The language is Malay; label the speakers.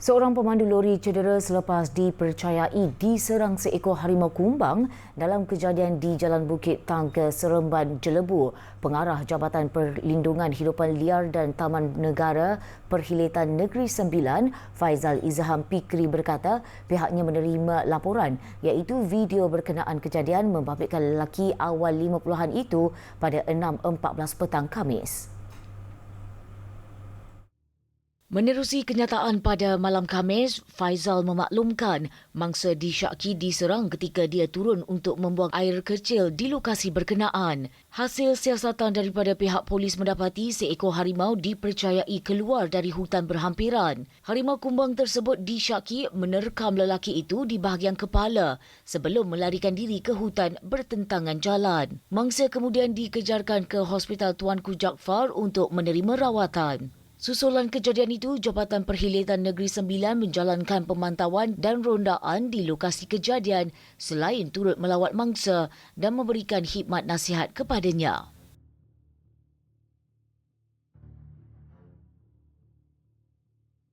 Speaker 1: Seorang pemandu lori cedera selepas dipercayai diserang seekor harimau kumbang dalam kejadian di Jalan Bukit Tangga Seremban Jelebu. Pengarah Jabatan Perlindungan Hidupan Liar dan Taman Negara Perhilitan Negeri Sembilan, Faizal Izham Pikri berkata pihaknya menerima laporan iaitu video berkenaan kejadian membabitkan lelaki awal 50-an itu pada 6.14 petang Khamis. Menerusi kenyataan pada malam Khamis, Faizal memaklumkan mangsa disyaki diserang ketika dia turun untuk membuang air kecil di lokasi berkenaan. Hasil siasatan daripada pihak polis mendapati seekor harimau dipercayai keluar dari hutan berhampiran. Harimau kumbang tersebut disyaki menerkam lelaki itu di bahagian kepala sebelum melarikan diri ke hutan bertentangan jalan. Mangsa kemudian dikejarkan ke Hospital Tuanku Jaafar untuk menerima rawatan. Susulan kejadian itu, Jabatan Perhilitan Negeri Sembilan menjalankan pemantauan dan rondaan di lokasi kejadian selain turut melawat mangsa dan memberikan khidmat nasihat kepadanya.